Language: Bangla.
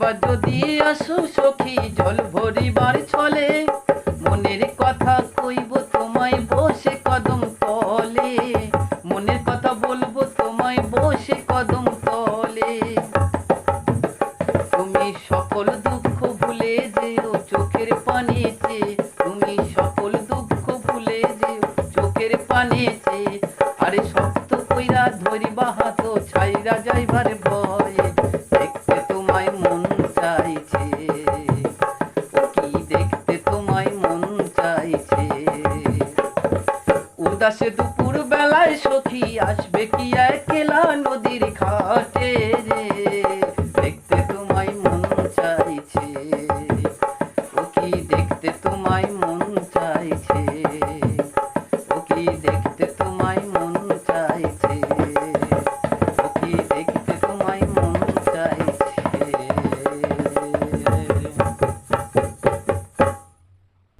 যদি আসো সখী, জল ভরিবার মনের কথা কইব তোমায় বসে কদম তলে। মনের কথা বলব তোমায় বসে কদম তলে। তুমি সকল দুঃখ ভুলে যেও চোখের পানিতে। তুমি সকল দুঃখ ভুলে যেও চোখের পানিতে। আরে শক্ত কইরা ধরিবা হাত, ছাইরা যাইবার ভয়ে। মন চাইছে। কি দেখতে তোমায় মন চাইছে? উদাসে দুপুর বেলায় সখী আসবে কি নদী